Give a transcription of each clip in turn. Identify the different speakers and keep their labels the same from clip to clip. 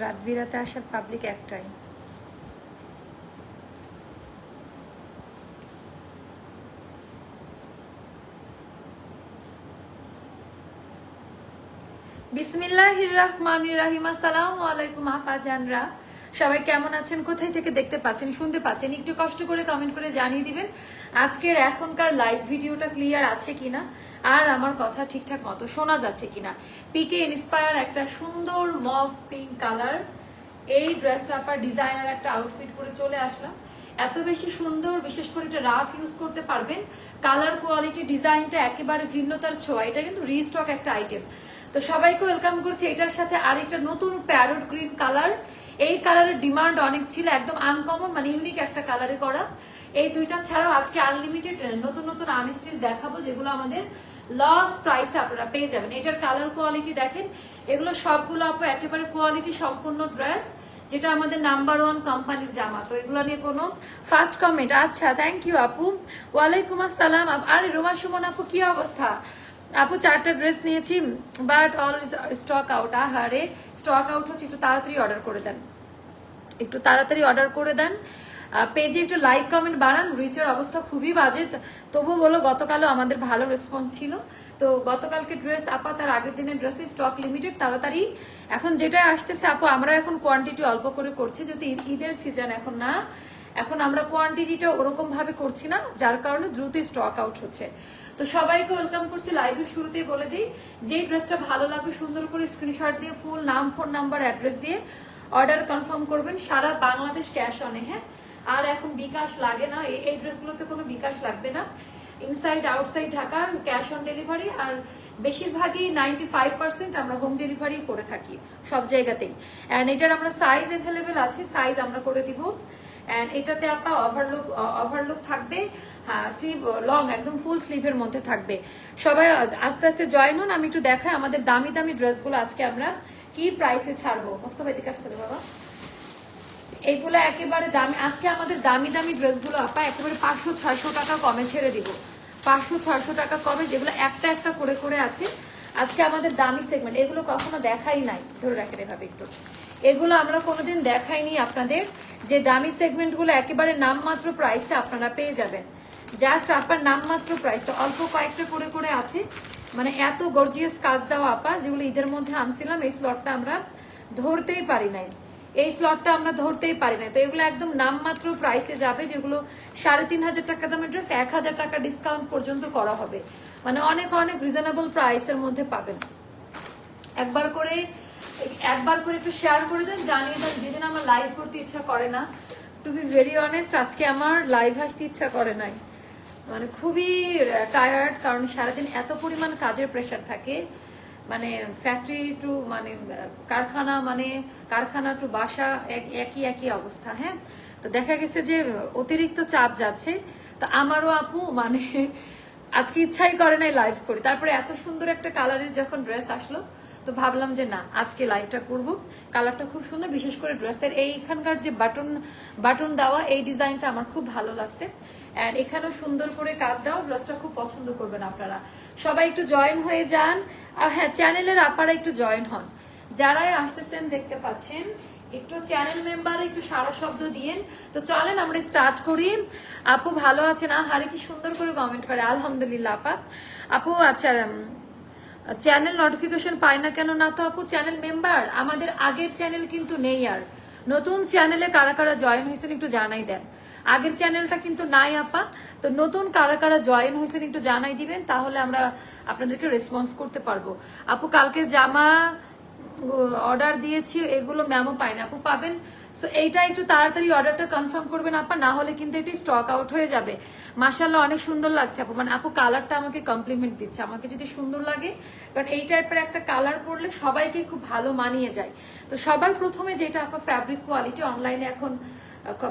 Speaker 1: রাত বিরাতে আসার পাবলিক একটাই। বিসমিল্লাহির রহমানির রাহিম। আসসালামু আলাইকুম আপাজানরা। সবাই কেমন আছেন? কোথায় থেকে দেখতে পাচ্ছেন, শুনতে পাচ্ছেন? একটু কষ্ট করে কমেন্ট করে জানিয়ে দিবেন, আজকের এখনকার লাইভ ভিডিওটা ক্লিয়ার আছে কিনা? আর আমার কথা ঠিকঠাক মতো শোনা যাচ্ছে কিনা? পিকে ইন্সপায়ার একটা সুন্দর মভ পিঙ্ক কালার এই ড্রেসটা আপনার ডিজাইনার একটা আউটফিট করে চলে আসলাম। এত বেশি সুন্দর, বিশেষ করে এটা রাফ ইউজ করতে পারবেন। কালার কোয়ালিটি ডিজাইনটা একেবারে ভিন্নতার ছোঁয়া। এটা কিন্তু রিস্টক একটা আইটেম তো সবাইকে ওয়েলকাম করছি। এটার সাথে আরেকটা নতুন প্যারোট গ্রিন কালার এই কালারের ডিমান্ড অনেক ছিল, একদম আনকমন মানে ইউনিক একটা কালারে করা। এই দুইটা ছাড়াও আজকে আনলিমিটেড নতুন নতুন আনস্টিচ দেখাবো, যেগুলো আমাদের লস প্রাইসে আপনারা পেয়ে যাবেন। এটার কালার কোয়ালিটি দেখেন। এগুলো সবগুলো আপু একেবারে কোয়ালিটি সম্পূর্ণ ড্রেস যেটা আমাদের নাম্বার ওয়ান কোম্পানির জামা। তো এগুলো নিয়ে কোনো ফার্স্ট কমেন্ট আচ্ছা থ্যাংক ইউ আপু। ওয়ালাইকুম আসসালাম। আরে, রোমা, সুমন আপু, কি অবস্থা? আপু, চারটা ড্রেস নিয়েছি বাট অল স্টক আউট আহারে স্টক আউট হচ্ছে, একটু তাড়াতাড়ি অর্ডার করে দেন। একটু তাড়াতাড়ি অর্ডার করে দেন। পেজে একটু লাইক কমেন্ট বাড়ান। রিচের অবস্থা খুবই বাজে। ত- তবু বলো, গতকালও আমাদের ভালো রেসপন্স ছিল। তো গতকালকে ড্রেস, আপা তার আগের দিনের ড্রেসে স্টক লিমিটেড তাড়াতাড়ি। এখন যেটা আসতেছে, আপু, আমরা এখন কোয়ান্টিটি অল্প করে করছি যদি ঈদের সিজন এখন না। এখন আমরা কোয়ান্টিটিটা ওরকম ভাবে করছি না, যার কারণে দ্রুত স্টক আউট হচ্ছে। তো সবাইকে ওয়েলকাম করছি লাইভের শুরুতেই বলে দিই, যেই ড্রেসটা ভালো লাগবে, সুন্দর করে স্ক্রিনশট দিয়ে ফুল নাম ফোন নাম্বার অ্যাড্রেস দিয়ে অর্ডার কনফার্ম করবেন, সারা বাংলাদেশ ক্যাশ অনে হ্যাঁ? আর এখন বিকাশ লাগে না, এই- এই ড্রেসগুলোতে কোনো বিকাশ লাগবে না। Inside outside Dhaka cash on delivery আর বেশিরভাগই নাইনটি ফাইভ পার্সেন্ট আমরা হোম ডেলিভারি করে থাকি সব জায়গাতেই। অ্যান্ড এটার আমরা সাইজ অ্যাভেলেবেল আছে সাইজ আমরা করে দিব। অ্যান্ড এটাতে আপা ওভারলুক ওভারলুক থাকবে হ্যাঁ স্লিভ লং একদম ফুল স্লিভের মধ্যে থাকবে। সবাই আস্তে আস্তে জয়েন হন, আমি একটু দেখাই আমাদের দামি দামি ড্রেসগুলো আজকে আমরা কি প্রাইসে ছাড়বো। মোস্তফা, এদিকে আসতে বাবা। এইগুলো একেবারে দামি, আজকে আমাদের দামি দামি ড্রেসগুলো আপা একেবারে পাঁচশো, ছয়শো টাকা কমে ছেড়ে দিব। পাঁচশো ছয়শো টাকা কমে যেগুলো একটা একটা করে করে আছে। আজকে আমাদের দামি সেগমেন্ট এগুলো কখনো দেখাই নাই। ধরে রাখেন এভাবে একটু। এগুলো আমরা কোনোদিন দেখাইনি আপনাদের। যে দামি সেগমেন্টগুলো একেবারে নামমাত্র প্রাইসে আপনারা পেয়ে যাবেন। জাস্ট আপনার নামমাত্র প্রাইসে অল্প কয়েকটা করে করে আছে। মানে এত গর্জিয়াস কাজ দেওয়া আপা, যেগুলো ঈদের মধ্যে আনছিলাম, এই স্লটটা আমরা ধরতেই পারি নাই। এই স্লটটা আমরা ধরতেই পারি না তো এগুলো একদম নামমাত্র প্রাইসে যাবে, যেগুলো সাড়ে তিন হাজার টাকা দামের ড্রেস এক হাজার টাকা ডিসকাউন্ট পর্যন্ত করা হবে। মানে অনেক অনেক রিজনেবল প্রাইসের মধ্যে পাবেন। একবার করে একবার করে একটু শেয়ার করে দেন, জানিয়ে দেন, যেদিন আমার লাইভ করতে ইচ্ছা করে না। টু বি ভেরি অনেস্ট আজকে আমার লাইভ আসতে ইচ্ছা করে নাই। মানে খুবই টায়ার্ড কারণ সারাদিন এত পরিমাণ কাজের প্রেশার থাকে। মানে ফ্যাক্টরি টু মানে কারখানা মানে কারখানা টু বাসা এক- একই একই অবস্থা হ্যাঁ? তো দেখা গেছে যে অতিরিক্ত চাপ যাচ্ছে। তো আমারও আপু মানে আজকে ইচ্ছাই করে নাই লাইভ করি। তারপরে এত সুন্দর একটা কালারের যখন ড্রেস আসলো, তো ভাবলাম যে না, আজকে লাইভটা করব। কালারটা খুব সুন্দর, বিশেষ করে ড্রেসের এইখানকার যে বাটন বাটন দেওয়া, এই ডিজাইনটা আমার খুব ভালো লাগছে। অ্যান্ড এখানেও সুন্দর করে কাজ দাও ড্রেসটা খুব পছন্দ করবেন আপনারা। সবাই একটু জয়েন হয়ে যান। আর হ্যাঁ চ্যানেলের আপনারা একটু জয়েন হন। যারাই আসতেছেন, দেখতে পাচ্ছেন, একটু চ্যানেল মেম্বার একটু সারা শব্দ দিয়েন। তো চলেন, আমরা স্টার্ট করি। আপু ভালো আছে না হারে কি সুন্দর করে কমেন্ট করে। আলহামদুলিল্লাহ, আপা। আপু আচ্ছা চ্যানেল নোটিফিকেশন পাই না কেন না তো আপু? চ্যানেল মেম্বার আমাদের আগের চ্যানেল কিন্তু নেই আর। নতুন চ্যানেলে কারা কারা জয়েন হয়েছেন একটু জানাই দেন। আগের চ্যানেলটা কিন্তু নাই, আপা। তো নতুন কারা কারা জয়েন হয়েছেন একটু জানাই দিবেন, তাহলে আমরা আপনাদেরকে রেসপন্স করতে পারব। আপু, কালকে জামা অর্ডার দিয়েছি, এগুলো ম্যামও পাই না আপু, পাবেন? সো এইটা একটু তাড়াতাড়ি অর্ডারটা কনফার্ম করবেন, আপা, না হলে কিন্তু এটি স্টক আউট হয়ে যাবে। মাসাল্লাহ অনেক সুন্দর লাগছে, আপু। মানে আপু কালারটা আমাকে কমপ্লিমেন্ট দিচ্ছে। আমাকে যদি সুন্দর লাগে, কারণ এই টাইপের একটা কালার পরলে সবাইকে খুব ভালো মানিয়ে যায়। তো সবার প্রথমে যেটা, আপা ফ্যাব্রিক কোয়ালিটি অনলাইনে এখন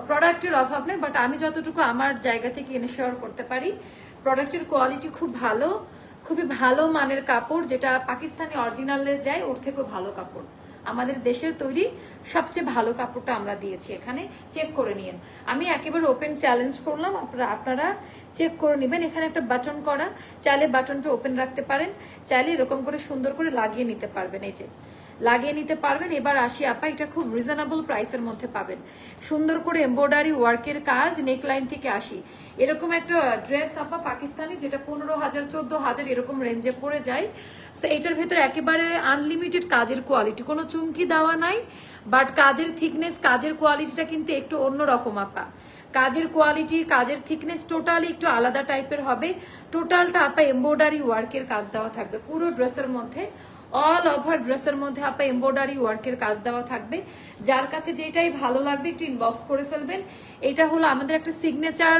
Speaker 1: প্রোডাক্টের অভাব নেই বাট আমি যতটুকু আমার জায়গা থেকে এনশিওর করতে পারি প্রোডাক্টের কোয়ালিটি খুব ভালো, খুবই ভালো মানের কাপড়, যেটা পাকিস্তানি অরিজিনালে দেয়, ওর থেকেও ভালো কাপড়। আমাদের দেশের তৈরি সবচেয়ে ভালো কাপড়টা আমরা দিয়েছি এখানে চেক করে নিন। আমি একেবারে ওপেন চ্যালেঞ্জ করলাম, আপনারা আপনারা চেক করে নেবেন। এখানে একটা বাটন করা, চাইলে বাটনটা ওপেন রাখতে পারেন, চাইলে এরকম করে সুন্দর করে লাগিয়ে নিতে পারবেন, এই যে। লাগিয়ে নিতে পারবেন। এবার আসি, আপা, এটা খুব রিজনেবল প্রাইসের মধ্যে পাবেন। সুন্দর করে এমব্রয়ডারি ওয়ার্কের কাজ নেকলাইন থেকে আসি। এরকম একটা ড্রেস আপা, পাকিস্তানি, যেটা পনেরো হাজার, চোদ্দ হাজার এরকম রেঞ্জে পড়ে যায়। তো এটার ভেতরে একেবারে আনলিমিটেড কাজের কোয়ালিটি কোনো চুমকি দেওয়া নাই বাট কাজের থিকনেস কাজের কোয়ালিটিটা কিন্তু একটু অন্যরকম, আপা। কাজের কোয়ালিটি কাজের থিকনেস টোটালি একটু আলাদা টাইপের হবে। টোটালটা আপা এমব্রয়ডারি ওয়ার্কের কাজ দেওয়া থাকবে। পুরো ড্রেসের মধ্যে অল ওভার ড্রেসের মধ্যে আপা এমব্রয়ডারি ওয়ার্কের কাজ দেওয়া থাকবে। যার কাছে যেটাই ভালো লাগবে একটু ইনবক্স করে ফেলবেন। এটা হলো আমাদের একটা সিগনেচার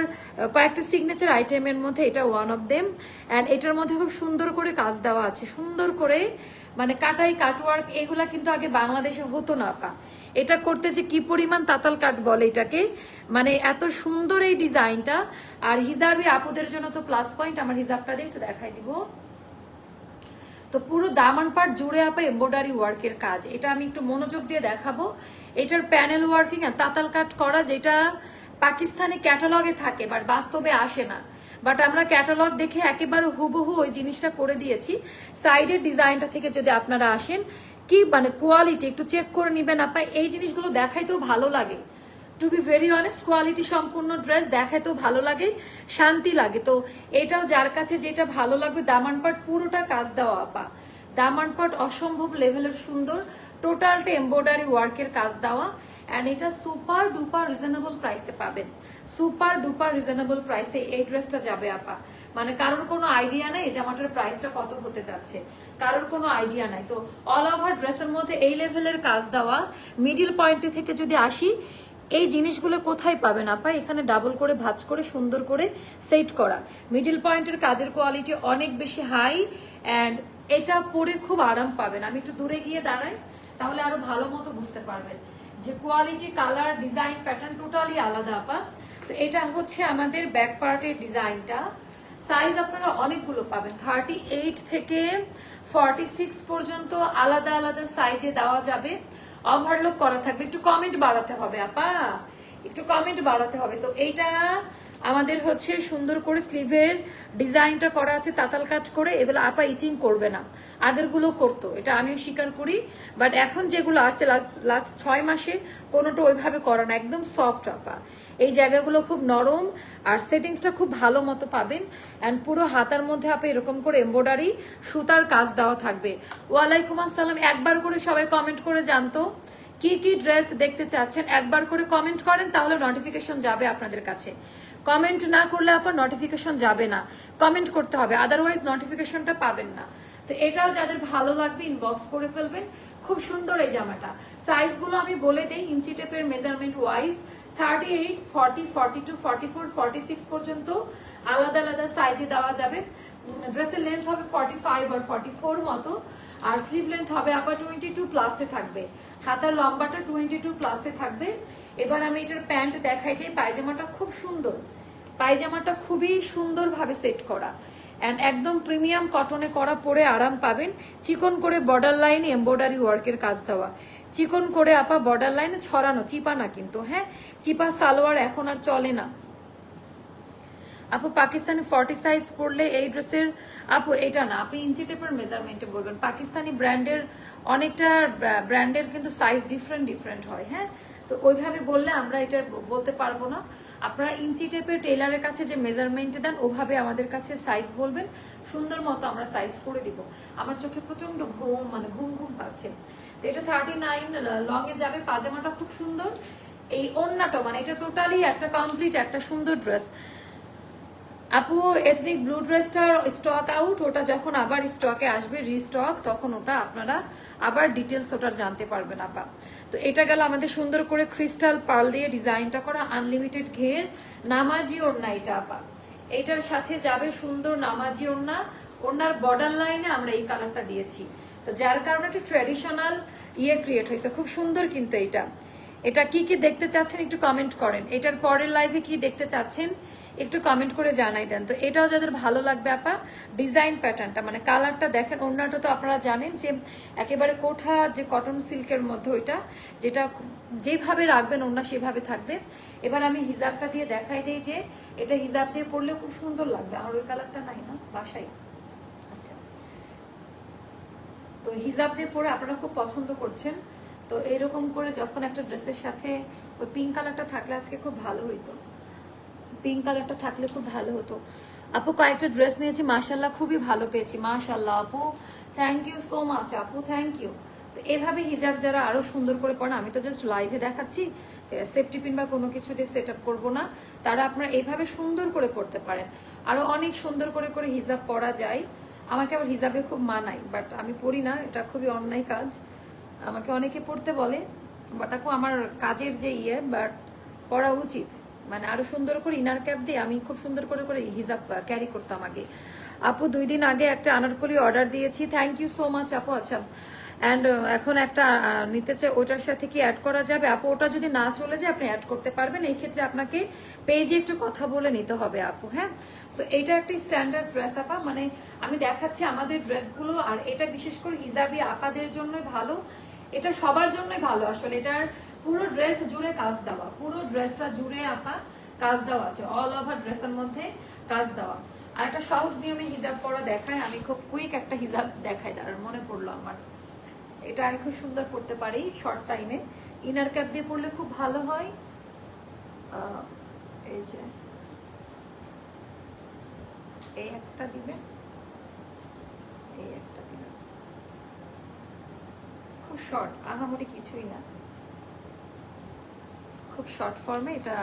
Speaker 1: কয়েকটা সিগনেচার আইটেমের মধ্যে এটা ওয়ান অফ দেম অ্যান্ড এটার মধ্যে খুব সুন্দর করে কাজ দেওয়া আছে। সুন্দর করে মানে কাটাই কাটওয়ার্ক এগুলা কিন্তু আগে বাংলাদেশে হতো না আপা। এটা করতে যে কি পরিমাণ তাতাল কাট বলে এটাকে মানে এত সুন্দর এই ডিজাইনটা। আর হিজাবি আপুদের জন্য তো প্লাস পয়েন্ট আমার হিজাবটা দিয়ে একটু দেখাই দিব। তো পুরো দামান পাট জুড়ে আপা এমব্রয়ডারি ওয়ার্কের কাজ। এটা আমি একটু মনোযোগ দিয়ে দেখাবো। এটার প্যানেল ওয়ার্কিং আর তাতাল কাট করা যেটা পাকিস্তানে ক্যাটালগে থাকে বাট বাস্তবে আসে না। বাট আমরা ক্যাটালগ দেখে একেবারে হুবহু ওই জিনিসটা করে দিয়েছি। সাইডের ডিজাইনটা থেকে যদি আপনারা আসেন, কি মানে কোয়ালিটি একটু চেক করে নিবেন আপা। এই জিনিসগুলো দেখাইতেও ভালো লাগে। To be very honest quality সম্পূর্ণ ড্রেস দেখায় তো ভালো লাগে, শান্তি লাগে। তো এটাও যার কাছে যেটা ভালো লাগবে দামান পাট পুরোটা কাজ দেওয়া আপা। দামান পাট অসম্ভব লেভেলের সুন্দর টোটালটা এমব্রয়ডারি ওয়ার্কের কাজ দেওয়া। অ্যান্ড এটা সুপার ডুপার রিজনেবল প্রাইসে পাবেন। সুপার ডুপার রিজনেবল প্রাইসে এই ড্রেসটা যাবে আপা। মানে কারোর কোনো আইডিয়া নেই জামাটার প্রাইসটা কত হতে যাচ্ছে। কারোর কোনো আইডিয়া নাই। তো অল ওভার ড্রেসের মধ্যে এই লেভেলের কাজ দেওয়া। মিডিল পয়েন্টে থেকে যদি আসি এই জিনিসগুলো কোথায় পাবেন আপা? এখানে ডাবল করে, ভাজ করে, সুন্দর করে সেট করা। মিডিল পয়েন্টের কাজের কোয়ালিটি অনেক বেশি হাই অ্যান্ড এটা পরে খুব আরাম পাবেন। আমি একটু দূরে গিয়ে দাঁড়াই, তাহলে আরও ভালো মতো বুঝতে পারবেন যে quality colour design pattern totally আলাদা আপা। তো এটা হচ্ছে আমাদের ব্যাক পার্টের ডিজাইনটা। সাইজ আপনারা অনেকগুলো পাবেন। থার্টি এইট থেকে ফর্টি সিক্স পর্যন্ত আলাদা আলাদা সাইজে দেওয়া যাবে। ওভারলোক করা থাকবে। একটু কমেন্ট বাড়াতে হবে, আপা। একটু কমেন্ট বাড়াতে হবে। তো এইটা আমাদের হচ্ছে সুন্দর করে স্লিভের ডিজাইনটা করা আছে, তাতাল কাজ করে। এগুলো আপা ইচিং করবে না। আগেরগুলো করতো, এটা আমিও স্বীকার করি। বাট এখন যেগুলো আসছে লাস্ট ছয় মাসে কোনোটা ওইভাবে করা না। একদম সফট আপা। এই জায়গাগুলো খুব নরম আর সেটিংসটা খুব ভালো মতো পাবেন। অ্যান্ড পুরো হাতার মধ্যে আপনি এরকম করে এমব্রয়ডারি সুতার কাজ দেওয়া থাকবে। ওয়ালাইকুম আসসালাম, একবার করে সবাই কমেন্ট করে জানতো। কি কি ড্রেস দেখতে চাচ্ছেন, একবার করে কমেন্ট করেন, তাহলে নোটিফিকেশন যাবে আপনাদের কাছে। কমেন্ট না করলে আপনার নোটিফিকেশন যাবে না। কমেন্ট করতে হবে আদারওয়াইজ নোটিফিকেশনটা পাবেন না। তো এটাও যাদের ভালো লাগবে ইনবক্স করে ফেলবেন। খুব সুন্দর এই জামাটা। সাইজগুলো আমি বলে দিই, ইঞ্চি টেপের measurement wise thirty eight forty forty two forty four forty six পর্যন্ত আলাদা আলাদা সাইজে দেওয়া যাবে। ড্রেসের লেন্থ হবে ফর্টি ফাইভ আর ফর্টি ফোর মতো, আর স্লিভ লেন্থ হবে আবার টোয়েন্টি টু প্লাসে থাকবে। হাতার লম্বাটা টোয়েন্টি টু প্লাসে থাকবে। এবার আমি এটার প্যান্ট দেখাই দিই, পায়জামাটা খুব সুন্দর। পায়জামাটা খুবই সুন্দরভাবে সেট করা। অ্যান্ড একদম প্রিমিয়াম কটনে করা পরে আরাম পাবেন। চিকন করে বর্ডার লাইনে এমব্রয়ডারি ওয়ার্কের কাজ দেওয়া। চিকন করে আপা বর্ডার লাইনে ছড়ানো, চিপা না কিন্তু হ্যাঁ? চিপা সালোয়ার এখন আর চলে না। আপু, পাকিস্তানি ফর্টি সাইজ পড়লে এই ড্রেসের, আপু, এটা না, আপনি ইঞ্চি টেপের মেজারমেন্টে বলবেন। পাকিস্তানি ব্র্যান্ডের অনেকটা ব্র্যান্ডের কিন্তু সাইজ ডিফারেন্ট ডিফারেন্ট হয় হ্যাঁ? তো ওইভাবে বললে আমরা এটা বলতে পারব না। আপনারা ইঞ্চি টেপের টেলারের কাছে যে মেজারমেন্ট দেন, ওভাবে আমাদের কাছে সাইজ বলবেন। সুন্দর মতো আমরা সাইজ করে দিব। আমার চোখে প্রচণ্ড ঘুম মানে ঘুম ঘুম পাচ্ছে। তো এটা থার্টি নাইন লং এ যাবে, পাজামাটা খুব সুন্দর। এই ওন্নাটা মানে এটা টোটালি একটা কমপ্লিট একটা সুন্দর ড্রেস আপু এথনিক ব্লু ড্রেসটার স্টক আউট ওটা যখন আবার স্টকে আসবে রিস্টক তখন ওটা আপনারা আবার ডিটেলস ওটার জানতে পারবেন, আপা। তো এটা গেল আমাদের সুন্দর করে ক্রিস্টাল পার্ল দিয়ে ডিজাইনটা করা আনলিমিটেড ঘের, নামাজি ওড়না এটা, আপা। এটার সাথে যাবে সুন্দর নামাজি ওড়না। ওড়নার বর্ডার লাইনে আমরা এই কালারটা দিয়েছি। তো যার কারণে একটা ট্র্যাডিশনাল ইয়ে ক্রিয়েট হয়েছে। খুব সুন্দর কিন্তু এটা। এটা কি কি দেখতে চাচ্ছেন একটু কমেন্ট করেন। এটার পরের লাইভে কি দেখতে চাচ্ছেন? একটু কমেন্ট করে জানাই দেন। তো এটাও যাদের ভালো লাগবে আপা ডিজাইন প্যাটার্নটা মানে কালারটা দেখেন, অন্যটা তো আপনারা জানেন যে একেবারে কোঠা যে কটন সিল্কের মধ্যে ওইটা, যেটা যেভাবে রাখবেন অন্য সেভাবে থাকবে। এবার আমি হিজাবটা দিয়ে দেখাই দিই যে, এটা হিজাব দিয়ে পরলে খুব সুন্দর লাগবে। আমার ওই কালারটা নাই না, বাসায়। আচ্ছা। তো হিজাব দিয়ে পরে আপনারা খুব পছন্দ করছেন। তো এরকম করে যখন একটা ড্রেসের সাথে ওই পিঙ্ক কালারটা থাকলে আজকে খুব ভালো হইতো। পিঙ্ক কালারটা থাকলে খুব ভালো হতো। আপু, কয়েকটা ড্রেস নিয়েছি মাশাল্লাহ খুবই ভালো পেয়েছি মাশাল্লাহ আপু। থ্যাংক ইউ সো মাচ আপু থ্যাংক ইউ তো এভাবে হিজাব যারা আরও সুন্দর করে পড়ে আমি তো জাস্ট লাইভে দেখাচ্ছি। সেফটি পিন বা কোনো কিছু দিয়ে সেট আপ করব না। তারা আপনারা এইভাবে সুন্দর করে পড়তে পারেন। আরও অনেক সুন্দর করে করে হিজাব পরা যায়। আমাকে আবার হিজাবে খুব মানাই বাট আমি পড়ি না, এটা খুবই অন্যায় কাজ। আমাকে অনেকে পড়তে বলে বাট আপু, আমার কাজের যে ইয়ে বাট পড়া উচিত। মানে আরও সুন্দর করে ইনার ক্যাপ দিয়ে আমি খুব সুন্দর করে করে হিজাব ক্যারি করতাম আগে। আপু, দুই দিন আগে একটা আনারকলি অর্ডার দিয়েছি। থ্যাংক ইউ সো মাচ আপু আচ্ছা। অ্যান্ড এখন একটা নিতে চাই, ওটার সাথে কি অ্যাড করা যাবে? আপু, ওটা যদি না চলে যায়, আপনি অ্যাড করতে পারবেন। এই ক্ষেত্রে আপনাকে পেজে একটু কথা বলে নিতে হবে, আপু হ্যাঁ? সো এটা একটা স্ট্যান্ডার্ড ড্রেস আপা। মানে আমি দেখাচ্ছি আমাদের ড্রেসগুলো আর এটা বিশেষ করে হিজাবি আপাদের জন্যই ভালো। এটা সবার জন্যই ভালো, আসলে এটার পুরো ড্রেস জুড়ে কাজ দেওয়া, পুরো ড্রেসটা জুড়ে আপা কাজ দেওয়া আছে অল ওভার ড্রেসের মধ্যে কাজ দেওয়া। আর একটা সহজ নিয়মে হিজাব পরা দেখায়, আমি খুব কুইক একটা হিজাব দেখাই দাঁড়ার মনে পড়ল আমার। এটা আমি খুব সুন্দর পড়তে পারি শর্ট টাইমে ইনার ক্যাপ দিয়ে পড়লে খুব ভালো হয়। এই যে। এই একটা দিবে। এই একটা দিবে। খুব শর্ট আহামরি কিছুই না। খুব শর্ট ফর্মে এটা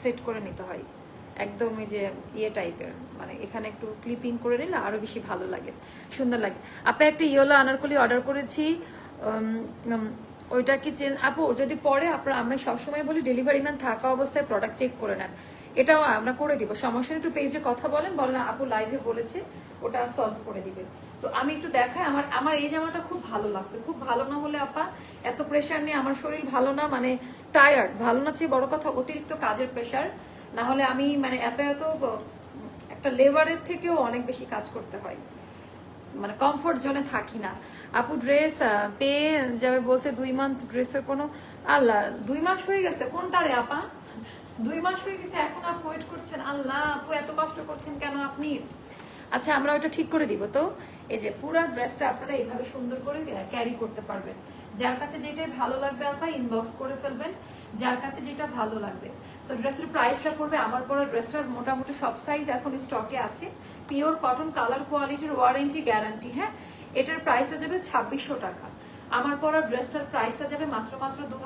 Speaker 1: সেট করে নিতে হয়। একদম এই যে ইয়ে টাইপের মানে এখানে একটু ক্লিপিং করে নিলে আরও বেশি ভালো লাগে, সুন্দর লাগে। আপনি একটা ইয়েলো আনারকলি অর্ডার করেছি ওইটা কি চেঞ্জ আপু, যদি পরে আপনার, আমরা সবসময় বলি ডেলিভারি ম্যান থাকা অবস্থায় প্রোডাক্ট চেক করে নেন। এটাও আমরা করে দিব। সমস্যা একটু পেজে কথা বলেন বলেন আপু লাইভে বলেছে, ওটা সলভ করে দিবে। তো আমি একটু দেখাই, আমার আমার এই জামাটা খুব ভালো লাগছে। খুব ভালো না হলে আপা, এত প্রেশার নেই আমার শরীর ভালো না মানে টায়ার্ড ভালো না চেয়ে বড় কথা, অতিরিক্ত কাজের প্রেশার না হলে আমি মানে এত এত একটা লেবারের থেকেও অনেক বেশি কাজ করতে হয়। মানে কমফোর্ট জোনে থাকি না। আপু ড্রেস পেয়ে যাবে বলছে দুই মান্থ ড্রেসের কোনো, আল্লাহ, দুই মাস হয়ে গেছে, কোনটা রে আপা? দুই মাস হয়ে গেছে, এখন আপু ওয়েট করছেন, আল্লাহ, আপু এত কষ্ট করছেন কেন আপনি? আচ্ছা আমরা ওটা ঠিক করে দিব তো। এই যে পুরো ড্রেসটা আপনারা এইভাবে সুন্দর করে ক্যারি করতে পারবেন। যার কাছে যেটাই ভালো লাগবে আপা ইনবক্স করে ফেলবেন। যার কাছে যেটা ভালো লাগবে। সো ড্রেসের প্রাইসটা পড়বে আমার পরা ড্রেসটার মোটামুটি সব সাইজ এখন স্টকে আছে। পিওর কটন কালার কোয়ালিটির ওয়ারেন্টি গ্যারান্টি হ্যাঁ? এটার প্রাইসটা যাবে ছাব্বিশশো টাকা। আমার পরা ড্রেসটার প্রাইসটা যাবে মাত্র মাত্র দু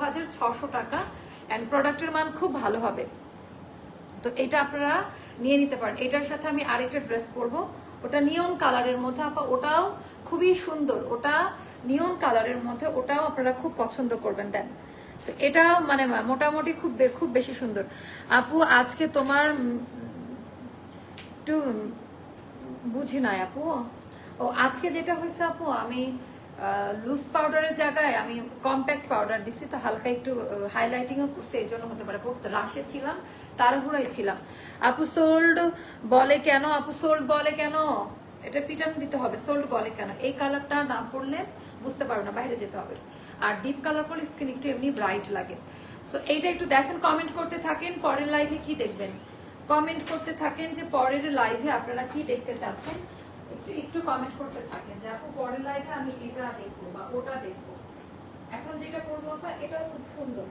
Speaker 1: টাকা। অ্যান্ড প্রোডাক্টের মান খুব ভালো হবে। তো এটা আপনারা নিয়ে নিতে পারেন। এটার সাথে আমি আরেকটা ড্রেস পরবো। ওটা নিয়ন কালারের মধ্যে আপা, ওটাও খুবই সুন্দর। ওটা নিয়ন কালারের মধ্যে ওটাও আপনারা খুব পছন্দ করবেন, দেন। তো এটা মানে মোটামুটি খুব খুব বেশি সুন্দর। আপু, আজকে তোমার একটু বুঝি নাই আপু। ও, আজকে যেটা হয়েছে আপু, আমি লুজ পাউডারের জায়গায় আমি কম্প্যাক্ট পাউডার দিছি, তো হালকা একটু হাইলাইটিংও করছে এই জন্য হতে পারে রাশে ছিলাম। তাড়াহুড়াই ছিলাম। আপু সোল্ড বলে কেন? আপু সোল্ড বলে কেন? এটা পিটান দিতে হবে সোল্ড বলে কেন? এই কালারটা না পড়লে বুঝতে পারবে না, বাইরে যেতে হবে। আর ডিপ কালার পরলে স্কিন একটু এমনি ব্রাইট লাগে। সো এইটা একটু দেখেন কমেন্ট করতে থাকেন, পরের লাইভে কি দেখবেন? কমেন্ট করতে থাকেন যে পরের লাইভে আপনারা কি দেখতে চাচ্ছেন? একটু একটু কমেন্ট করতে থাকেন যে, আপু, পরের লাইভে আমি এটা দেখব বা ওটা দেখব। এখন যেটা করব এটাও খুব সুন্দর।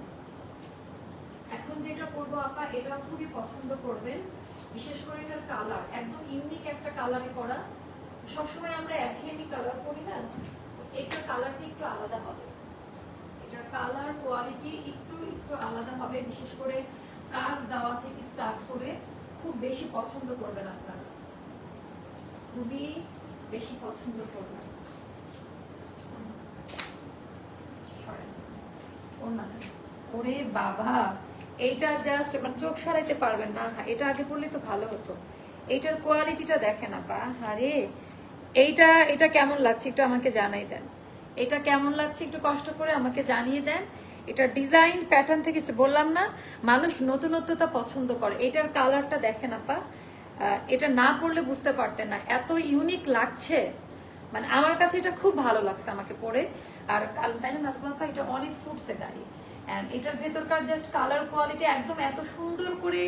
Speaker 1: এখন যেটা করব আপা এটাও খুবই পছন্দ করবেন। বিশেষ করে এটার কালার একদম ইউনিক একটা কালারে করা। সবসময় আমরা একঘেয়েমি কালার করি না, এটার কালারটা একটু আলাদা হবে। এটার কালার কোয়ালিটি একটু একটু আলাদা হবে, বিশেষ করে কাজ দেওয়া থেকে স্টার্ট করে খুব বেশি পছন্দ করবেন আপনারা। খুবই বেশি পছন্দ করবেন। ওর ওরে বাবা! এইটার জাস্ট মানে চোখ সরাইতে পারবেন না এটা আগে পড়লে তো ভালো হতো। এইটার কোয়ালিটিটা দেখেন আপা আরে এইটা, এটা কেমন লাগছে একটু আমাকে জানাই দেন। এটা কেমন লাগছে একটু কষ্ট করে আমাকে জানিয়ে দেন। এটা ডিজাইন প্যাটার্ন থেকে বললাম না, মানুষ নতুনত্বতা পছন্দ করে। এটার কালারটা দেখেন আপা এটা না পড়লে বুঝতে পারতেন না। এত ইউনিক লাগছে। মানে আমার কাছে এটা খুব ভালো লাগছে আমাকে পরে আর তাই না এটা অনেক ফুটছে গাড়ি অ্যান্ড এটার ভেতরকার জাস্ট কালার কোয়ালিটি একদম এত সুন্দর করে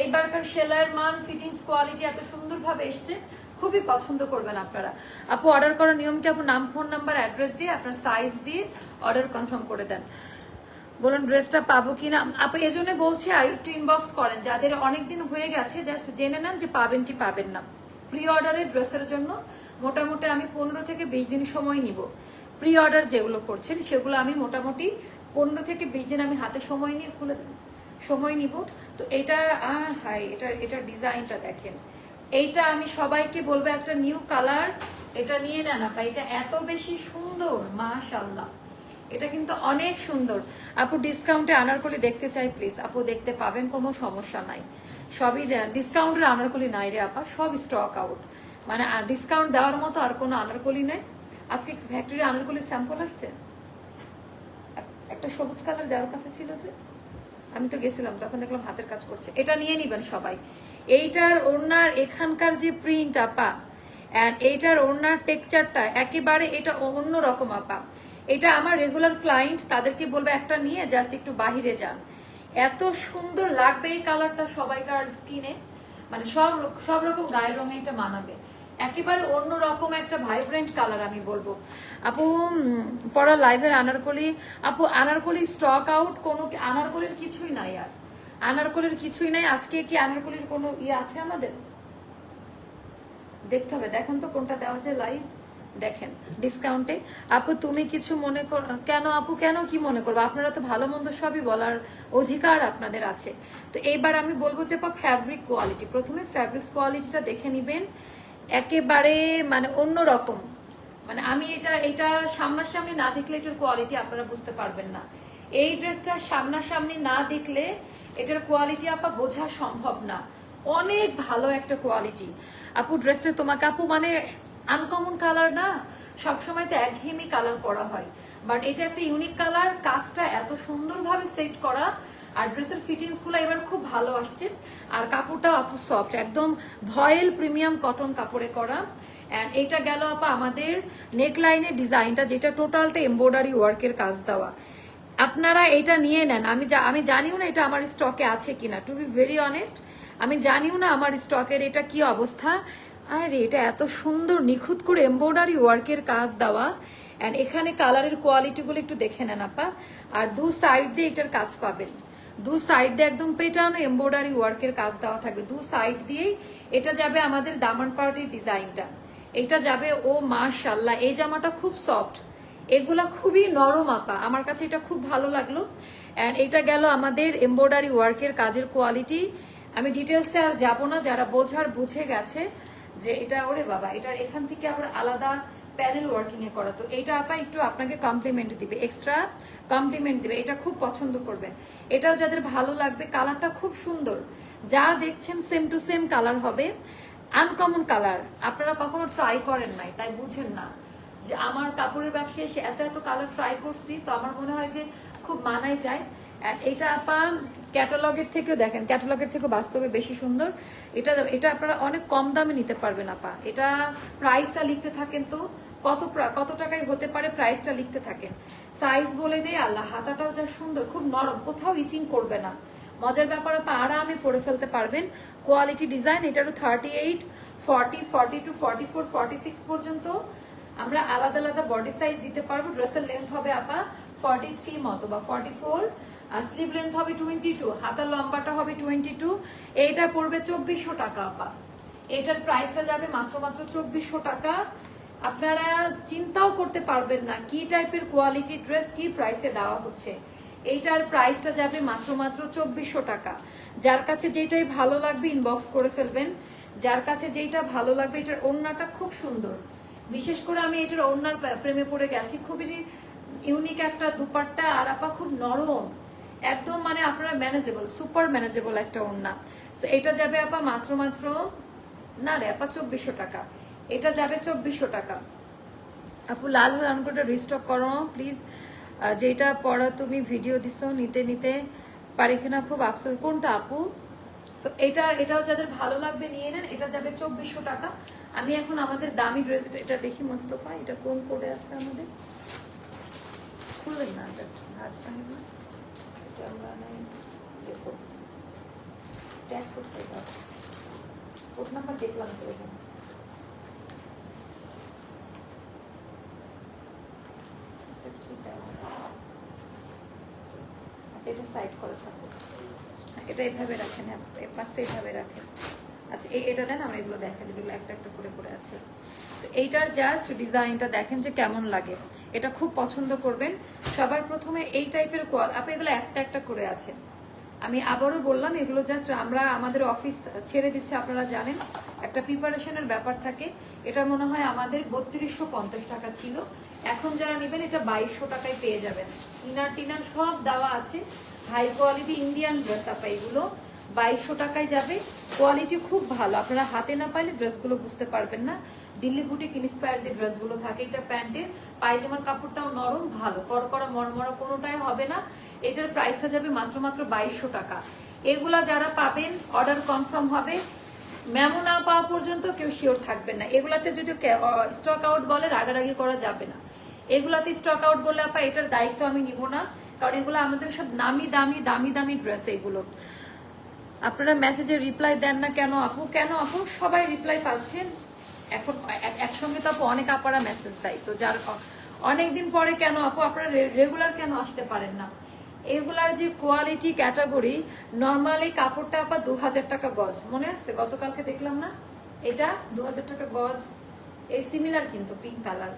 Speaker 1: এইবারকার সেলাইয়ের মান ফিটিংস কোয়ালিটি এত সুন্দরভাবে এসছে। খুবই পছন্দ করবেন আপনারা। আপু অর্ডার করার নিয়ম কি? আপু, নাম ফোন নাম্বার অ্যাড্রেস দিয়ে আপনার সাইজ দিয়ে অর্ডার কনফার্ম করে দেন। বলুন ড্রেসটা পাবো কিনা? আপু এই জন্য বলছি একটু ইনবক্স করেন। যাদের অনেক দিন হয়ে গেছে জাস্ট জেনে নেন যে পাবেন কি পাবেন না। প্রি অর্ডারের ড্রেসের জন্য মোটামুটি আমি পনেরো থেকে বিশ দিন সময় নিব। প্রি অর্ডার যেগুলো করছেন, সেগুলো আমি মোটামুটি পনেরো থেকে বিশ দিন আমি হাতে সময় নিয়ে খুলে দেব। সময় নিব। তো এটা হাই এটা এটা ডিজাইনটা দেখেন। এইটা আমি সবাইকে বলব একটা নিউ কালার। এটা নিয়ে নেন আপা এটা এত বেশি সুন্দর মাশাল্লাহ এটা কিন্তু অনেক সুন্দর। আপু ডিসকাউন্টে আনারকলি দেখতে চাই প্লিজ আপু, দেখতে পাবেন, কোনো সমস্যা নাই। সবই ডিসকাউন্টের আনারকলি নাই রে আপা, সব স্টক আউট মানে ডিসকাউন্ট দেওয়ার মতো আর কোনো আনারকলি নেই। আজকে ফ্যাক্টরি আনারকলি স্যাম্পল আসছে? একটা সবুজ কালার দেওয়ার কথা ছিল যে আমি তো গেছিলাম, তখন দেখলাম হাতের কাজ করছে। এটা নিয়ে নিবেন সবাই। এইটার ওনার এখানকার যে প্রিন্ট আপা অ্যান্ড এইটার ওনার টেকচারটা একেবারে এটা অন্য রকম আপা। এটা আমার রেগুলার ক্লায়েন্ট তাদেরকে বলবে একটা নিয়ে জাস্ট একটু বাহিরে যান। এত সুন্দর লাগবে এই কালারটা সবাইকার স্কিনে মানে সব সব রকম গায়ের রঙে এটা মানাবে। একেবারে অন্য রকম একটা ভাইব্রেন্ট কালার আমি বলব। আপু পড়া লাইভের আনারকলি, আপু, আনারকলি স্টক আউট কোনো আনারকলির কিছুই নাই আর। আনারকলির কিছুই নাই, আজকে কি আনারকলির কোনো ইয়ে আছে আমাদের? দেখতে হবে, দেখেন তো কোনটা দেওয়া যায় লাইভ দেখেন ডিসকাউন্টে আপু, তুমি কিছু মনে কর কেন আপু, কেন কি মনে করব? আপনারা তো ভালো মন্দ সবই বলার অধিকার আপনাদের আছে। তো এইবার আমি বলব যে ফ্যাব্রিক কোয়ালিটি প্রথমে ফ্যাব্রিক্স কোয়ালিটিটা দেখে নিবেন। একেবারে মানে অন্য রকম মানে আমি এটা এটা সামনাসামনি না দেখলে এটার কোয়ালিটি আপনারা বুঝতে পারবেন না। এই ড্রেসটা সামনাসামনি না দেখলে এটার কোয়ালিটি আপা বোঝা সম্ভব না। অনেক ভালো একটা কোয়ালিটি আপু, ড্রেসটা তোমাকে, আপু মানে আনকমন কালার না? সবসময় তো একঘেয়েমি কালার করা হয়। বাট এটা একটা ইউনিক কালার কাজটা এত সুন্দরভাবে সেট করা আর ড্রেসের ফিটিংসগুলো এবার খুব ভালো আসছে। আর কাপড়টাও আপু সফট একদম ভয়েল প্রিমিয়াম কটন কাপড়ে করা। অ্যান্ড এটা গেল আপা আমাদের নেকলাইনের ডিজাইনটা যেটা টোটালটা এমব্রয়ডারি ওয়ার্কের কাজ দেওয়া। আপনারা এটা নিয়ে নেন। আমি আমি জানিও না এটা আমার স্টকে আছে কিনা। টু বি ভেরি অনেস্ট আমি জানিও না আমার স্টকের এটা কি অবস্থা। আরে, এটা এত সুন্দর, নিখুঁত করে এমব্রয়ডারি ওয়ার্কের কাজ দেওয়া। অ্যান্ড এখানে কালারের কোয়ালিটিগুলো একটু দেখে নেন আপা। আর দু সাইড দিয়ে এটার কাজ পাবেন। দু সাইড দিয়ে একদম পেটানো এমব্রয়ডারি ওয়ার্কের কাজ দেওয়া থাকবে। দু সাইড দিয়েই এটা যাবে আমাদের দামান পার্টির ডিজাইনটা। এটা যাবে, ও মাশাল্লাহ এই জামাটা খুব সফট এগুলা খুবই নরম আপা, আমার কাছে এটা খুব ভালো লাগল। অ্যান্ড এটা গেল আমাদের এমব্রয়ডারি ওয়ার্কের কাজের কোয়ালিটি আমি ডিটেলসে আর যাব না, যারা বোঝার বুঝে গেছে যে এটা, ওরে বাবা, এটার এখান থেকে আবার আলাদা প্যানেল ওয়ার্কিং এ করা। তো এটা আপা একটু আপনাকে কমপ্লিমেন্ট দিবে এক্সট্রা কমপ্লিমেন্ট দিবে। এটা খুব পছন্দ করবেন। এটাও যাদের ভালো লাগবে কালারটা খুব সুন্দর। যা দেখছেন সেম টু সেম কালার হবে। আনকমন কালার আপনারা কখনো ট্রাই করেন নাই, তাই বুঝেন না। যে আমার কাপড়ের ব্যবসায় এসে এত এত কালার ট্রাই করছি, তো আমার মনে হয় যে খুব মানাই যায়। আর এটা আপা ক্যাটালগের থেকেও দেখেন, ক্যাটালগের থেকেও বাস্তবে বেশি সুন্দর। এটা এটা আপনারা অনেক কম দামে নিতে পারবেন, আপা। এটা প্রাইসটা লিখতে থাকেন তো, কত কত টাকায় হতে পারে প্রাইসটা লিখতে থাকেন। সাইজ বলে দেয় আল্লাহ, হাতাটাও যা সুন্দর, খুব নরম, কোথাও ইচিং করবে না। মজার ব্যাপার, আপা, আরামে পরে ফেলতে পারবেন। কোয়ালিটি ডিজাইন এটারও thirty eight forty forty two forty four forty six পর্যন্ত আমরা আলাদা আলাদা বডি সাইজ দিতে পারব। ড্রেসের লেন্থ হবে, আপা ফর্টি থ্রি মতো বা ফর্টি ফোর আর স্লিভ লেন্থ হবে টোয়েন্টি টু হাতার লম্বাটা হবে টোয়েন্টি টু এইটা পড়বে চব্বিশশো টাকা, আপা। এটার প্রাইসটা যাবে মাত্র মাত্র চব্বিশশো টাকা। আপনারা চিন্তাও করতে পারবেন না কি টাইপের কোয়ালিটি ড্রেস কি প্রাইসে দেওয়া হচ্ছে। এইটার প্রাইসটা যাবে মাত্র মাত্র চব্বিশশো টাকা। যার কাছে যেটাই ভালো লাগবে ইনবক্স করে ফেলবেন। যার কাছে যেটা ভালো লাগবে, এটার ওড়নাটা খুব সুন্দর। বিশেষ করে আমি এটার ওড়নার প্রেমে পড়ে গেছি, খুবই ইউনিক একটা দুপাট্টা আর আপা খুব নরম একদম মানে আপনারা ম্যানেজেবল সুপার ম্যানেজেবল একটা ওড়না। এটা যাবে আপা মাত্র মাত্র না রে আপা চব্বিশশো টাকা। এটা যাবে চব্বিশশো টাকা। আপু লাল অঙ্কটা রিস্টক করো প্লিজ যেটা পড়া তুমি ভিডিও দিছো নিতে নিতে পারি কিনা খুব আফসোস। কোনটা আপু? So, এটা এটাও যাদের ভালো লাগবে নিয়ে নেন। এটা যাবে চব্বিশশো টাকা। আমি এখন আমাদের দামি ড্রেস এটা দেখি মোস্তফা এটা কোন কোডে আছে আমাদের? খুলবেন নাম্বার মানে ইয়ে দেখলাম তো এখানে। এটা সাইড আচ্ছা, এটা এভাবে রাখেন হ্যাঁ, এই এইভাবে রাখেন। আচ্ছা এই, এটা দেন, আমরা এগুলো দেখেন যেগুলো একটা একটা করে করে আছে। তো এইটার জাস্ট ডিজাইনটা দেখেন যে কেমন লাগে। এটা খুব পছন্দ করবেন। সবার প্রথমে এই টাইপের কোয়াল আপনি এগুলো একটা একটা করে আছে আমি আবারও বললাম, এগুলো জাস্ট আমরা আমাদের অফিস ছেড়ে দিচ্ছে, আপনারা জানেন। একটা প্রিপারেশনের ব্যাপার থাকে। এটা মনে হয় আমাদের বত্রিশশো পঞ্চাশ টাকা ছিল। এখন যারা নেবেন, এটা বাইশশো টাকায় পেয়ে যাবেন। ইনার টিনার সব দেওয়া আছে। হাই কোয়ালিটি ইন্ডিয়ান ড্রেস আপা, এগুলো। বাইশশো টাকায় যাবে। কোয়ালিটি খুব ভালো। আপনারা হাতে না পাইলে ড্রেসগুলো বুঝতে পারবেন না। দিল্লি বুটিক ইন্সপায়ার যে ড্রেসগুলো থাকে, এটা প্যান্টের। পায়জামার কাপড়টাও নরম, ভালো। করকরা মরমরা কোনোটাই হবে না। এটার প্রাইসটা যাবে মাত্র মাত্র বাইশশো টাকা। এগুলা যারা পাবেন অর্ডার কনফার্ম হবে। মেমো না পাওয়া পর্যন্ত কেউ শিওর থাকবেন না। এগুলাতে যদি স্টক আউট বলে, রাগারাগি করা যাবে না। এগুলাতে স্টক আউট বলে, আপা, এটার দায়িত্ব আমি নিব না। কারণ এগুলো আমাদের সব নামি দামি দামি দামি ড্রেস এগুলো। আপনারা মেসেজে রিপ্লাই দেন না কেন আপু? কেন আপু? সবাই রিপ্লাই পাচ্ছেন এখন একসঙ্গে তো আপু অনেক আপারা মেসেজ দেয়। তো যার অনেকদিন পরে কেন আপু? আপনারা রেগুলার কেন আসতে পারেন না? এগুলার যে কোয়ালিটি ক্যাটাগরি নর্মালি কাপড়টা আপা দু হাজার টাকা গজ। মনে আছে? গতকালকে দেখলাম না? এটা দু হাজার টাকা গজ। এই সিমিলার কিন্তু পিঙ্ক কালার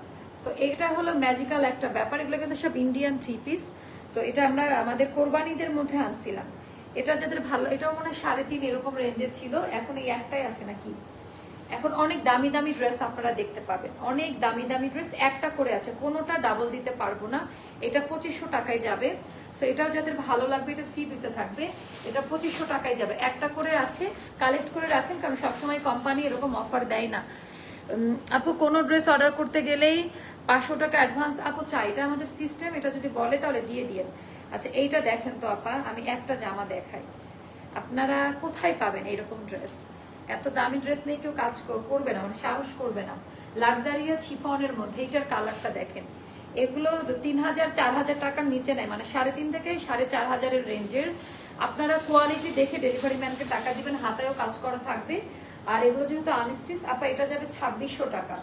Speaker 1: তো এটা হলো ম্যাজিক্যাল একটা ব্যাপার। এগুলো কিন্তু সব ইন্ডিয়ান থ্রি পিস তো এটা আমরা আমাদের কোরবানিদের মধ্যে আনছিলাম। এটা যাদের ভালো, এটাও মনে হয় সাড়ে তিন এরকম রেঞ্জে ছিল, এখন এই একটাই আছে নাকি? এখন অনেক দামি দামি ড্রেস আপনারা দেখতে পাবেন। অনেক দামি দামি ড্রেস একটা করে আছে, কোনোটা ডাবল দিতে পারব না। এটা পঁচিশশো টাকায় যাবে। সো এটাও যাদের ভালো লাগবে, এটা থ্রি পিসে থাকবে। এটা পঁচিশশো টাকায় যাবে। একটা করে আছে কালেক্ট করে রাখেন, কারণ সবসময় কোম্পানি এরকম অফার দেয় না। আপু, কোনো ড্রেস অর্ডার করতে গেলেই পাঁচশো টাকা অ্যাডভান্স আপু, চাই, এটা আমাদের সিস্টেম এটা যদি বলে তাহলে দিয়ে দিয়ে আচ্ছা এইটা দেখেন তো আপা, আমি একটা জামা দেখাই। আপনারা কোথায় পাবেন এরকম ড্রেস এত দামি ড্রেস নিয়ে কেউ কাজ করবে না মানে সাহস করবে না। লাক্সারিয়া ছিফনের মধ্যে এইটার কালারটা দেখেন। এগুলো তিন হাজার, চার হাজার টাকার নিচে নেয় মানে সাড়ে তিন থেকে সাড়ে চার হাজারের রেঞ্জের আপনারা কোয়ালিটি দেখে ডেলিভারি ম্যানকে টাকা দিবেন, হাতেও কাজ করা থাকবে। আর এগুলো যেহেতু আনস্টিচ আপা, এটা যাবে ছাব্বিশশো টাকা।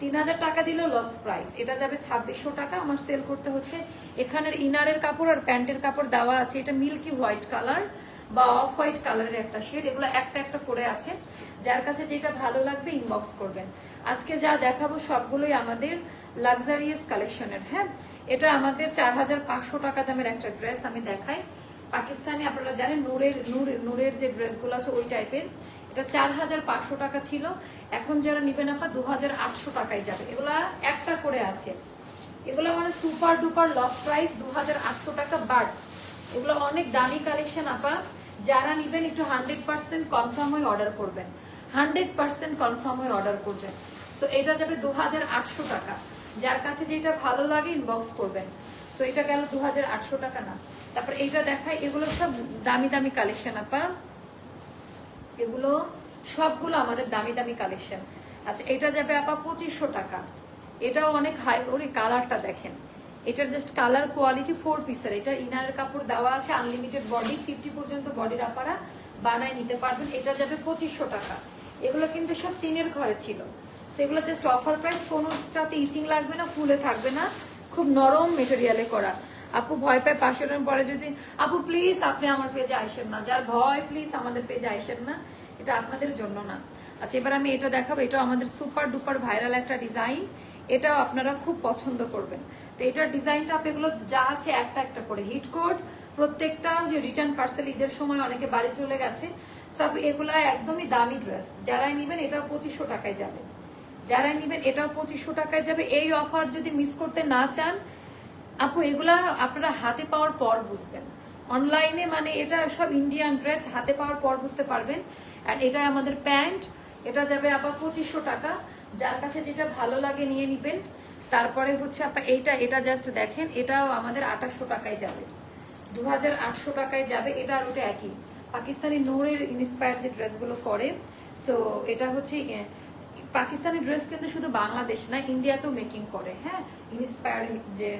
Speaker 1: তিন হাজার টাকা দিলেও লস প্রাইস এটা যাবে ছাব্বিশশো টাকা। আমার সেল করতে হচ্ছে এখানের ইনারের কাপড় আর প্যান্টের কাপড় দেওয়া আছে। এটা মিল্কি হোয়াইট কালার বা অফ হোয়াইট কালারের একটা শেড এগুলো একটা একটা করে আছে। যার কাছে যেটা ভালো লাগবে ইনবক্স করবেন। আজকে যা দেখাবো সবগুলোই আমাদের লাক্সারিয়াস কালেকশনের হ্যাঁ? এটা আমাদের চার হাজার পাঁচশো টাকা দামের একটা ড্রেস আমি দেখাই। পাকিস্তানে আপনারা জানেন নূরের, নূর, নূরের যে ড্রেসগুলো আছে ওই টাইপের এটা চার হাজার পাঁচশো টাকা ছিল। এখন যারা নিবেন আপনার দু হাজার আটশো টাকায় যাবে। এগুলা একটা করে আছে। এগুলো মানে সুপার ডুপার লস প্রাইস দু হাজার আটশো টাকা বাট। এগুলো অনেক দামি কালেকশন আপা। যারা নিবেন একটু হান্ড্রেড পার্সেন্ট কনফার্ম হয়ে অর্ডার করবেন। হান্ড্রেড পার্সেন্ট কনফার্ম হয়ে অর্ডার করবেন। সো এটা যাবে দু হাজার আটশো টাকা। যার কাছে যেটা ভালো লাগে ইনবক্স করবেন। সো এটা গেল দু হাজার আটশো টাকা না। তারপর এইটা দেখায়, এগুলো সব দামি দামি কালেকশন আপা। এগুলো সবগুলো আমাদের দামি দামি কালেকশন আচ্ছা এটা যাবে আপা পঁচিশশো টাকা। এটাও অনেক হাই ওরে কালারটা দেখেন। এটার জাস্ট কালার কোয়ালিটি ফোর পিসের এটার ইনারের কাপড় দেওয়া আছে আনলিমিটেড বডি ফিফটি পর্যন্ত বডির আপারা বানায় নিতে পারবেন। এটা যাবে পঁচিশশো টাকা। এগুলো কিন্তু সব তিনের ঘরে ছিল। সেগুলো জাস্ট অফার প্রাইস কোনোটাতে ইচিং লাগবে না, ফুলে থাকবে না। খুব নরম মেটেরিয়ালে করা। আপু ভয় পায় পাঁচশো পরে যদি, আপু প্লিজ আপনি আমার পেজে আইসেন না। যার ভয় প্লিজ আমাদের পেজে আইসেন না। এটা আপনাদের জন্য না। আচ্ছা এবার আমি এটা দেখাবো। এটা আমাদের সুপার ডুপার ভাইরাল একটা ডিজাইন এটা আপনারা খুব পছন্দ করবেন। তো এটার ডিজাইনটা আপনি এগুলো যা আছে একটা একটা করে হিট কোড প্রত্যেকটা যে রিটার্ন পার্সেল ঈদের সময় অনেকে বাড়ি চলে গেছে। সব এগুলা একদমই দামি ড্রেস যারাই নিবেন, এটাও পঁচিশশো টাকায় যাবে। যারাই নিবেন, এটাও পঁচিশশো টাকায় যাবে। এই অফার যদি মিস করতে না চান আপু, এগুলা আপনারা হাতে পাওয়ার পর বুঝবেন। অনলাইনে মানে এটা সব ইন্ডিয়ান ড্রেস হাতে পাওয়ার পর বুঝতে পারবেন। আর এটা আমাদের প্যান্ট, এটা যাবে আবার পঁচিশশো টাকা। যার কাছে যেটা ভালো লাগে নিয়ে নিবেন। তারপরে হচ্ছে আপা এইটা, এটা জাস্ট দেখেন, এটাও আমাদের আঠাশশো টাকায় যাবে। দু হাজার আটশো টাকায় যাবে, এটা আর ওটা একই। পাকিস্তানি নূরের ইন্সপায়ার যে ড্রেসগুলো করে সো এটা হচ্ছে পাকিস্তানি ড্রেস কিন্তু শুধু বাংলাদেশ না ইন্ডিয়াতেও মেকিং করে হ্যাঁ? ইন্সপায়ার যে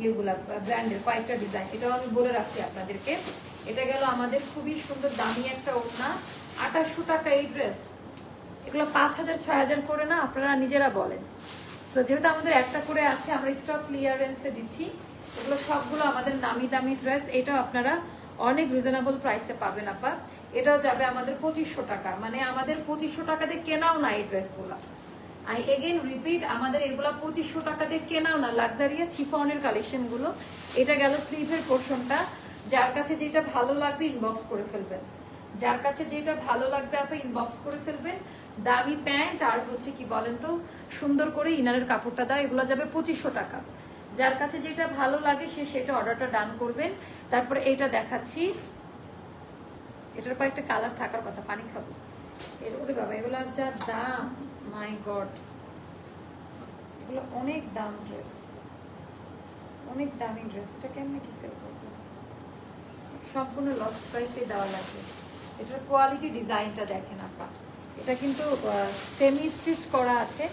Speaker 1: ইয়েগুলা ব্র্যান্ডের কয়েকটা ডিজাইন এটাও আমি বলে রাখছি আপনাদেরকে। এটা গেল আমাদের খুবই সুন্দর দামি একটা ওড়না, আঠাশশো টাকা এই ড্রেস এগুলো পাঁচ হাজার, ছয় হাজার করে না, আপনারা নিজেরা বলেন। যেহেতু আমাদের একটা করে আছে, আমরা স্টক ক্লিয়ারেন্সে দিচ্ছি। এগুলো সবগুলো আমাদের নামি দামি ড্রেস এটাও আপনারা অনেক রিজনেবল প্রাইসে পাবেন, আপা। এটাও যাবে আমাদের পঁচিশশো টাকা। মানে আমাদের পঁচিশশো টাকাতে কেনাও না এই ড্রেসগুলো আই এগেন রিপিট আমাদের এগুলা পঁচিশশো টাকাতে কেনাও না লাক্সারিয়া চিফনের কালেকশনগুলো। এটা গেল স্লিভের পোর্শনটা যার কাছে যেটা ভালো লাগবে ইনবক্স করে ফেলবেন। যার কাছে যেটা ভালো লাগবে, আপনি ইনবক্স করে ফেলবেন। দামি প্যান্ট আর হচ্ছে কি বলেন তো, সুন্দর করে ইনারের কাপড়টা দাও এগুলো যাবে পঁচিশশো টাকা। যার কাছে যেটা ভালো লাগে, সে সেটা অর্ডারটা ডান করবেন। তারপরে এটা দেখাচ্ছি। এটার কয়েকটা কালার থাকার কথা, পানি খাব। এর ওরে বাবা, এগুলো যা দাম। মাই গড এগুলো অনেক দাম ড্রেস অনেক দামি ড্রেস এটা কেমনে কি সেল করব? সম্পূর্ণ লস প্রাইসে দেওয়া লাগবে। এটার কোয়ালিটি ডিজাইনটা দেখেন আপা। এটা কিন্তু সেমি স্টিচ করা আছে।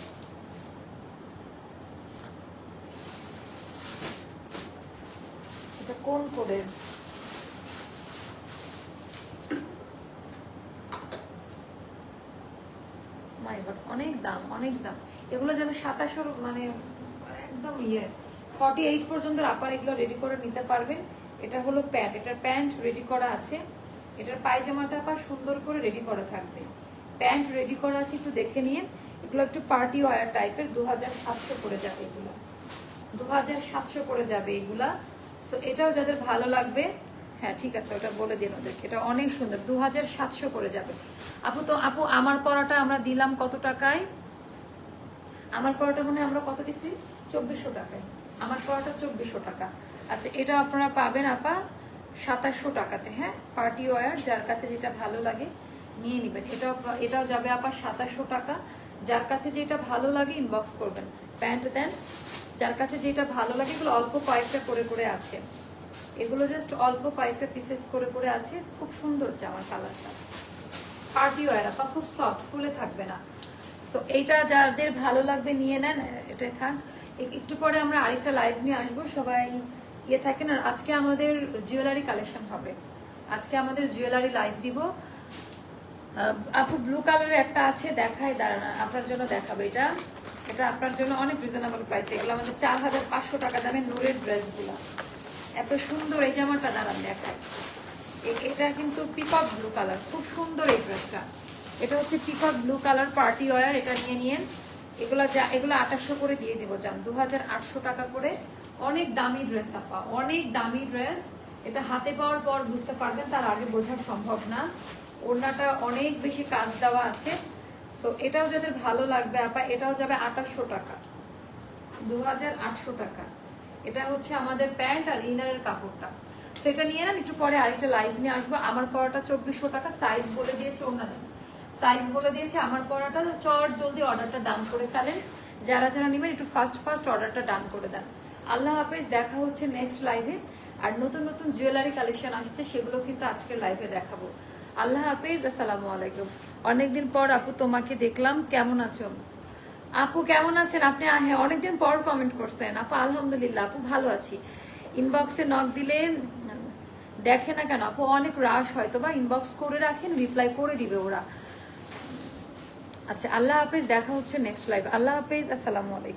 Speaker 1: এটা কোন কোডের মাই গড অনেক দাম। এগুলো যাবে সাতাশোর মানে একদম ইয়ে। ফর্টি এইট পর্যন্ত আপার এগুলো রেডি করে নিতে পারবেন। এটা হলো প্যান্ট এটার প্যান্ট রেডি করা আছে। এটার পায়জামাটা আবার সুন্দর করে রেডি করা থাকবে। প্যান্ট রেডি করা আছে, একটু দেখে নিয়ে। এগুলো একটু পার্টি ওয়ার টাইপের দু হাজার সাতশো পড়ে যাবে এগুলো। দু হাজার সাতশো পড়ে যাবে এগুলা। সো এটাও যাদের ভালো লাগবে হ্যাঁ ঠিক আছে, ওটা বলে দিন ওদেরকে। এটা অনেক সুন্দর দু হাজার সাতশো পড়ে যাবে। আপু তো, আপু, আমার পড়াটা আমরা দিলাম কত টাকায়? আমার পরোটা মনে আমরা কত দিছি? চব্বিশশো টাকায়। আমার পরোটা চব্বিশশো টাকা। আচ্ছা এটা আপনারা পাবেন আপা সাতাশশো টাকাতে হ্যাঁ? পার্টি ওয়ার, যার কাছে যেটা ভালো লাগে নিয়ে নেবেন। এটাও এটাও যাবে আপা সাতাশশো টাকা। যার কাছে যেটা ভালো লাগে ইনবক্স করবেন। প্যান্ট দেন যার কাছে যেটা ভালো লাগে এগুলো অল্প কয়েকটা করে করে আছে। এগুলো জাস্ট অল্প কয়েকটা পিসেস করে করে আছে। খুব সুন্দর জামার কালারটা পার্টি ওয়ার আপা, খুব সফট ফুলে থাকবে না। সো এইটা যাদের ভালো লাগবে, নিয়ে নেন, এটা থাক একটু পরে আমরা আরেকটা লাইভ নিয়ে আসব। সবাই ইয়ে থাকেন। আর আজকে আমাদের জুয়েলারি কালেকশন হবে। আজকে আমাদের জুয়েলারি লাইভ দিব। আপু ব্লু কালারের একটা আছে দেখাই দাঁড়ান, আপনার জন্য দেখাবো এটা। এটা আপনার জন্য অনেক রিজনেবল প্রাইস এগুলো আমাদের চার হাজার পাঁচশো টাকা দামের নূরের ড্রেসগুলো এত সুন্দর এই জামাটা, দাঁড়ান, দেখায়। এটা কিন্তু পিকক ব্লু কালার খুব সুন্দর এই ড্রেসটা এটা হচ্ছে peacock blue colour party wear এটা নিয়ে নিয়েন এগুলো যা, এগুলো আঠাশশো করে দিয়ে দিব যান দু হাজার আটশো টাকা করে অনেক দামি ড্রেস আপা। অনেক দামি ড্রেস এটা হাতে পাওয়ার পর বুঝতে পারবেন, তার আগে বোঝা সম্ভব না। ওড়নাটা অনেক বেশি কাজ দেওয়া আছে। সো এটাও যাদের ভালো লাগবে, আপা, এটাও যাবে আঠাশশো টাকা। দু হাজার আটশো টাকা। এটা হচ্ছে আমাদের প্যান্ট আর ইনারের কাপড়টা। সেটা নিয়ে না একটু পরে আরেকটা লাইভ নিয়ে আসব। আমার পরাটা চব্বিশশো টাকা সাইজ বলে দিয়েছে ওনাদের সাইজ বলে দিয়েছে, আমার পড়াটা চট জলদি অর্ডারটা ডান করে ফেলেন। যারা যারা নেবেন, একটু ফাস্ট ফাস্ট অর্ডারটা ডান করে দেন। আল্লাহ হাফেজ, দেখা হচ্ছে নেক্সট লাইভে আর নতুন নতুন জুয়েলারি কালেকশন আসছে, সেগুলো কিন্তু আজকের লাইভে দেখাবো। আল্লাহ হাফেজ, আসসালামু আলাইকুম। অনেকদিন পর আপু তোমাকে দেখলাম, কেমন আছো? আপু, কেমন আছেন? আপনি হ্যাঁ অনেকদিন পর কমেন্ট করছেন। আপু, আলহামদুলিল্লাহ, আপু, ভালো আছি। ইনবক্সে নক দিলে, দেখে না কেন, আপু, অনেক রাশ হয়তো বা ইনবক্স করে রাখেন রিপ্লাই করে দিবে ওরা। আচ্ছা আল্লাহ হাফেজ দেখা হচ্ছে নেক্সট লাইভ আল্লাহ হাফেজ আসসালামু আলাইকুম।